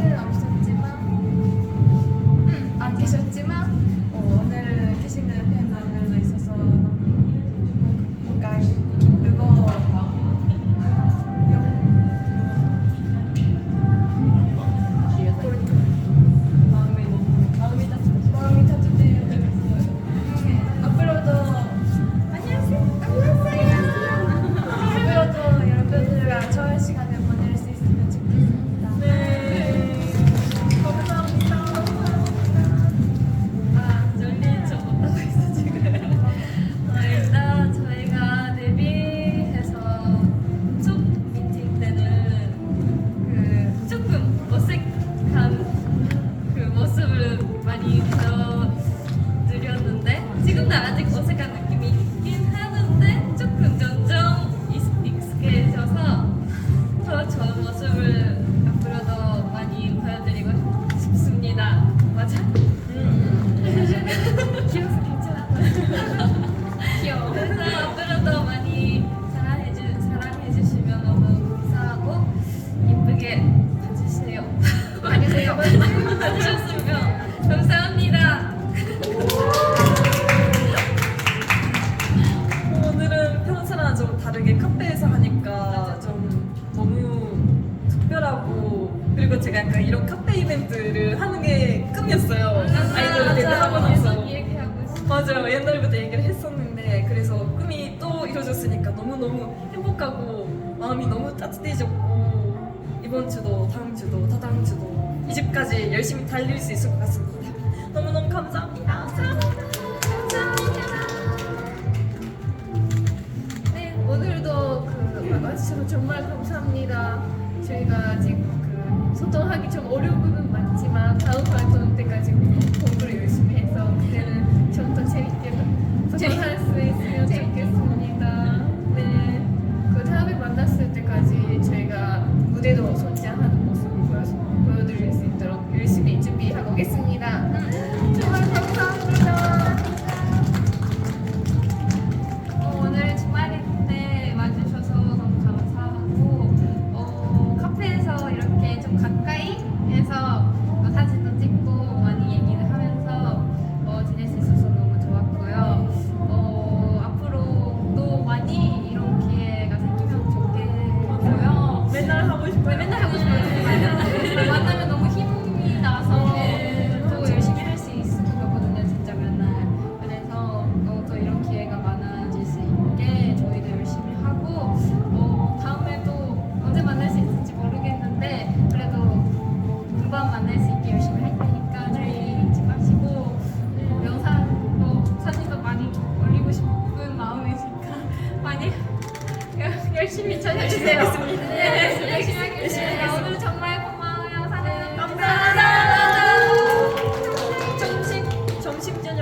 Yeah. 봐주셨으면 감사합니다. 오늘은 평소랑 좀 다르게 카페에서 하니까 좀 너무 특별하고 그리고 제가 약간 이런 카페 이벤트를 하는 게 꿈이었어요. 아이돌 하고 나서. 맞아요. 옛날부터 얘기를 했었는데 그래서 꿈이 또 이루어졌으니까 너무너무 행복하고 마음이 너무 따뜻해졌고 이번 주도 다음 주도 다다음 주도 이 집까지 열심히 달릴 수 있을 것 같습니다. 너무너무 감사합니다. 네, 오늘도 그 와주셔서 정말 감사합니다. 저희가 아직 그 소통하기 좀 어려운 부분 많지만 다음 활동 때까지 공부를 열심히 해서 그때는 좀 더 재밌게 소통할 수 있으면 좋겠습니다. 네, 그 다음에 만났을 때까지 저희가 무대도 선장 싶어요. 맨날 하고 싶어요. 만나면 너무 힘이 나서 네, 또 열심히 할 수 있을 것 같거든요, 진짜 맨날. 그래서 어, 또 이런 기회가 많아질 수 있게 저희도 열심히 하고 어, 다음에 또 언제 만날 수 있을지 모르겠는데 그래도 금방 만날 수 있게 열심히 할 테니까 저희 잊지 마시고 어, 영상도 사진도 많이 올리고 싶은 마음이니까 많이 열심히 찾아주세요. 열심히 하겠습니다. 네, 열심